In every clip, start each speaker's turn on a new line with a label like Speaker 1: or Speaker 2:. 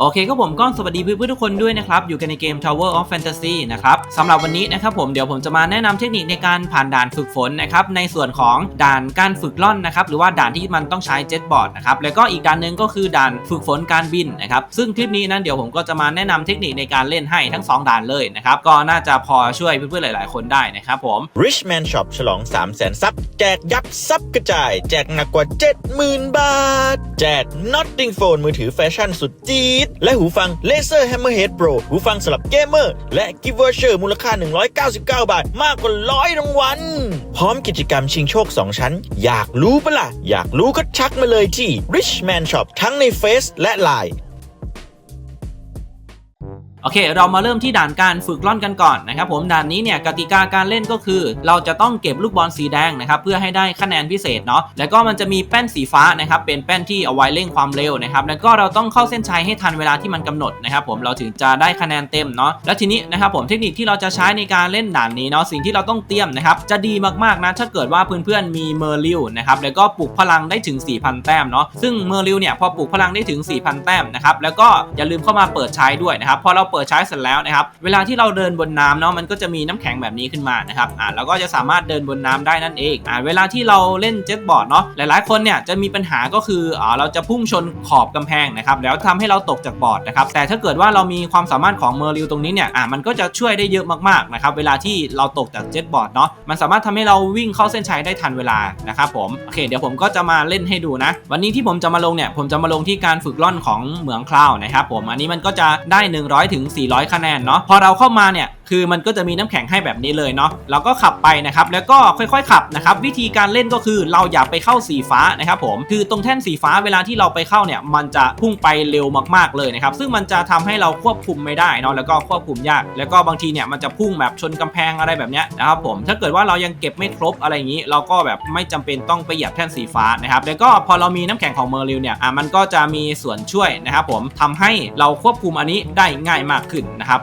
Speaker 1: โอเคก็ผมก็สวัสดีเพื่อนๆทุกคนด้วยนะครับ อยู่กันในเกม Tower of Fantasy นะครับสำหรับวันนี้นะครับผมเดี๋ยวผมจะมาแนะนำเทคนิคในการผ่านด่านฝึกฝนนะครับในส่วนของด่านการฝึกล่อนนะครับหรือว่าด่านที่มันต้องใช้เจ็ตบอร์ดนะครับแล้วก็อีกด่านหนึ่งก็คือด่านฝึกฝนการบินนะครับซึ่งคลิปนี้นั้นเดี๋ยวผมก็จะมาแนะนำเทคนิคในการเล่นให้ทั้งสองด่านเลยนะครับก็น่าจะพอช่วยเพื่อนๆหลาย ๆ คนได้นะครับผม
Speaker 2: Richman Shop ฉลอง 3 0 0 0 0 0ซับแจกยับซับกระจาย แจกหนักกว่า 70,000 บาท แจก Notting Phone มือถือแฟชั่นสุดจี๊ดและหูฟัง Laser Hammerhead Pro หูฟังสำหรับเกมเมอร์ และ Gift Voucher มูลค่า 199 บาท มากกว่าร้อยรางวัล พร้อมกิจกรรมชิงโชค 2 ชั้น อยากรู้ปะล่ะ อยากรู้ก็ชักมาเลยที่ Richman Shop ทั้งในเฟซและ Line
Speaker 1: โอเค เรามาเริ่มที่ด่านการฝึกล่อนกันก่อนนะครับผมด่านนี้เนี่ยกติกาการเล่นก็คือ เราจะต้องเก็บลูกบอลสีแดงนะครับเพื่อให้ได้คะแนนพิเศษเนาะแล้วก็มันจะมีแป้นสีฟ้านะครับเป็นแป้นที่เอาไว้เร่งความเร็วนะครับแล้วก็เราต้องเข้าเส้นชัยให้ทันเวลาที่มันกำหนดนะครับผมเราถึงจะได้คะแนนเต็มเนาะแล้วทีนี้นะครับผมเทคนิคที่เราจะใช้ในการเล่นด่านนี้เนาะสิ่งที่เราต้องเตรียมนะครับจะดีมากๆนะถ้าเกิดว่าเพื่อนๆมีเมอร์ลิวนะครับแล้วก็ปลุกพลังได้ถึง 4,000 แต้มเนาะซึ่งเมอร์ลิวเนี่ยพอปลุกพลังได้ถึง 4,000 แต้มนะครับแล้วก็อย่าลืมเข้ามาเปิดใช้ด้วยนะครับพอเราเปิดใช้เสร็จแล้วนะครับ เวลาที่เราเดินบนน้ำเนาะมันก็จะมีน้ำแข็งแบบนี้ขึ้นมานะครับอ่าเราก็จะสามารถเดินบนน้ำได้นั่นเองอ่าเวลาที่เราเล่นเจ็ตบอร์ดเนาะหลายๆ คนเนี่ยจะมีปัญหาก็คืออ่าเราจะพุ่งชนขอบกำแพงนะครับแล้วทำให้เราตกจากบอร์ดนะครับแต่ถ้าเกิดว่าเรามีความสามารถของเมอร์ลิวตรงนี้เนี่ยอ่ามันก็จะช่วยได้เยอะมากๆนะครับเวลาที่เราตกจากเจ็ตบอร์ดเนาะมันสามารถทำให้เราวิ่งเข้าเส้นชัยได้ทันเวลานะครับผมโอเคเดี๋ยวผมก็จะมาเล่นให้ดูนะ วันนี้ที่ผมจะมาลงเนี่ยผมจะมาลงที่การฝึกล่อนของเหมืองคลาวนะครับผมอันนี้มันก็จะได้ 100ถึงึง 400 คะแนนเนาะพอเราเข้ามาเนี่ย คือมันก็จะมีน้ำแข็งให้แบบนี้เลยเนาะเราก็ขับไปนะครับแล้วก็ค่อยๆขับนะครับวิธีการเล่นก็คือเราอย่าไปเข้าสีฟ้านะครับผมคือตรงแท่นสีฟ้าเวลาที่เราไปเข้าเนี่ยมันจะพุ่งไปเร็วมากๆเลยนะครับซึ่งมันจะทำให้เราควบคุมไม่ได้เนาะแล้วก็ควบคุมยาก แล้วก็บางทีเนี่ยมันจะพุ่งแบบชนกำแพงอะไรแบบเนี้ยนะครับผมถ้าเกิดว่าเรายังเก็บไม่ครบอะไรอย่างนี้ เราก็แบบไม่จำเป็นต้องไปเหยียบแท่นสีฟ้านะครับแล้วก็พอเรามีน้ำแข็งของเมอร์ลิวเนี่ยอะมันก็จะมีส่วนช่วยนะครับผมทำให้เราควบคุมอันนี้ได้ง่ายมากขึ้นนะครับ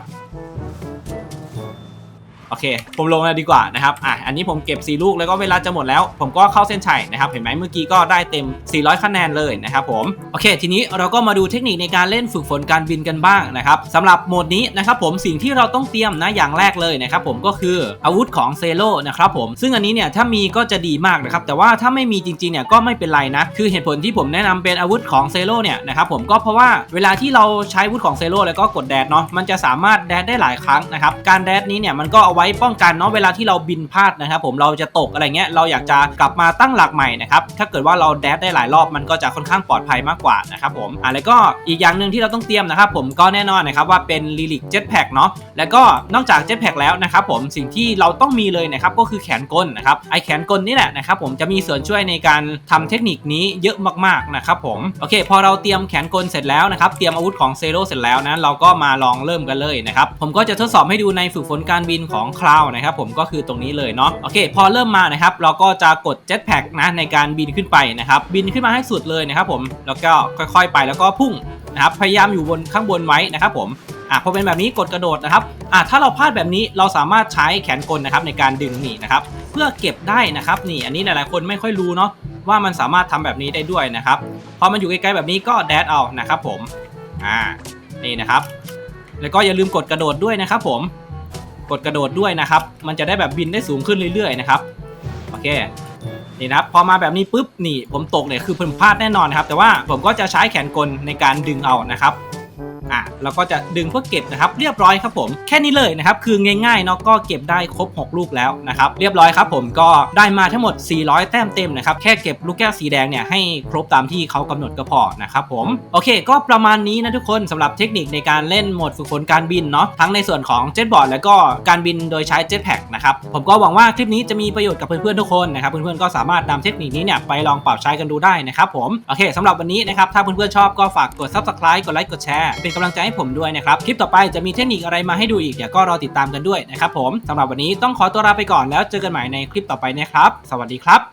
Speaker 1: โอเค ผมลงเลยดีกว่านะครับอะอันนี้ผมเก็บ 4 ลูกแล้วก็เวลาจะหมดแล้ว ผมก็เข้าเส้นชัยนะครับ เห็นไหมเมื่อกี้ก็ได้เต็ม 400 คะแนนเลยนะครับผมโอเค ทีนี้เราก็มาดูเทคนิคในการเล่นฝึกฝนการบินกันบ้างนะครับสำหรับโหมดนี้นะครับผมสิ่งที่เราต้องเตรียมนะอย่างแรกเลยนะครับผมก็คืออาวุธของเซโลนะครับผมซึ่งอันนี้เนี่ยถ้ามีก็จะดีมากนะครับแต่ว่าถ้าไม่มีจริงๆเนี่ยก็ไม่เป็นไรนะคือเหตุผลที่ผมแนะนำเป็นอาวุธของเซโลเนี่ยนะครับผมก็เพราะว่าเวลาที่เราใช้อาวุธของเซโลแล้วก็กดแดดเนาะมันจะสามารถแดดได้หลายครั้งนะครับการแดดนี้เนี่ยมันก็เอาไว้ป้องกันเนาะเวลาที่เราบินพลาดนะครับผมเราจะตกอะไรเงี้ยเราอยากจะกลับมาตั้งหลักใหม่นะครับถ้าเกิดว่าเราแดดได้หลายรอบมันก็จะค่อนข้างปลอดภัยมากกว่านะครับผมอะแล้วก็อีกอย่างหนึ่งที่เราต้องเตรียมนะครับผมก็แน่นอนนะครับว่าเป็นลิลิกเจ็ตแพ็กเนาะแล้วก็นอกจากเจ็ตแพ็กแล้วนะครับผมสิ่งที่เราต้องมีเลยนะครับก็คือแขนกลนะครับไอแขนกลนี่แหละนะครับผมจะมีส่วนช่วยในการทำเทคนิคนี้เยอะมากๆนะครับผมโอเค พอเราเตรียมแขนกลเสร็จแล้วนะครับเตรียมอาวุธของเซโร่เสร็จแล้วนะเราก็มาลองเริ่มกันเลยนะครับผมก็จะทดสอบให้ดูในฝึกฝนการบินของคลาวนะครับผมก็คือตรงนี้เลยเนาะโอเค พอเริ่มมานะครับเราก็จะกดเจ็ตแพ็กนะในการบินขึ้นไปนะครับบินขึ้นมาให้สุดเลยนะครับผมแล้วก็ค่อยๆไปแล้วก็พุ่งนะครับพยายามอยู่บนข้างบนไว้นะครับผมอะพอเป็นแบบนี้กดกระโดดนะครับอะถ้าเราพลาดแบบนี้เราสามารถใช้แขนกลนะครับในการดึงหนีนะครับเพื่อเก็บได้นะครับนี่อันนี้หลายๆคนไม่ค่อยรู้เนาะว่ามันสามารถทำแบบนี้ได้ด้วยนะครับพอมันอยู่ใกล้ๆแบบนี้ก็แดดเอานะครับผมอ่านี่นะครับ แล้วก็อย่าลืมกดกระโดดด้วยนะครับผม กดกระโดดด้วยนะครับ มันจะได้แบบบินได้สูงขึ้นเรื่อยๆนะครับ โอเค นี่นะครับ พอมาแบบนี้ปุ๊บ นี่ผมตกเนี่ยคือผมพลาดแน่นอนนครับ แต่ว่าผมก็จะใช้แขนกลในการดึงเอานะครับ อะเราก็จะดึงเพื่อเก็บนะครับ เรียบร้อยครับผม แค่นี้เลยนะครับคือง่ายๆเนาะก็เก็บได้ครบ 6 ลูกแล้วนะครับเรียบร้อยครับผมก็ได้มาทั้งหมด 400 แต้มเต็มนะครับแค่เก็บลูกแก้วสีแดงเนี่ยให้ครบตามที่เขากำหนดก็พอนะครับผมโอเค ก็ประมาณนี้นะทุกคนสำหรับเทคนิคในการเล่นโหมดฝึกฝนการบินเนาะทั้งในส่วนของเจ็ตบอร์ดแล้วก็การบินโดยใช้เจ็ตแพ็กนะครับผมก็หวังว่าคลิปนี้จะมีประโยชน์กับเพื่อนๆทุกคนนะครับเพื่อนๆก็สามารถนำเทคนิคนี้เนี่ยไปลองปรับใช้กันดูได้นะครับผมโอเคสำหรับวันนี้นะครับถ้าเพื่อนๆชอบก็ฝากกด subscribe กดไลค์กดแชร์เป็นกำลังใจให้ผมด้วยนะครับ คลิปต่อไปจะมีเทคนิคอะไรมาให้ดูอีกเดี๋ยวก็รอติดตามกันด้วยนะครับผมสำหรับวันนี้ต้องขอตัวลาไปก่อนแล้วเจอกันใหม่ในคลิปต่อไปนะครับ สวัสดีครับ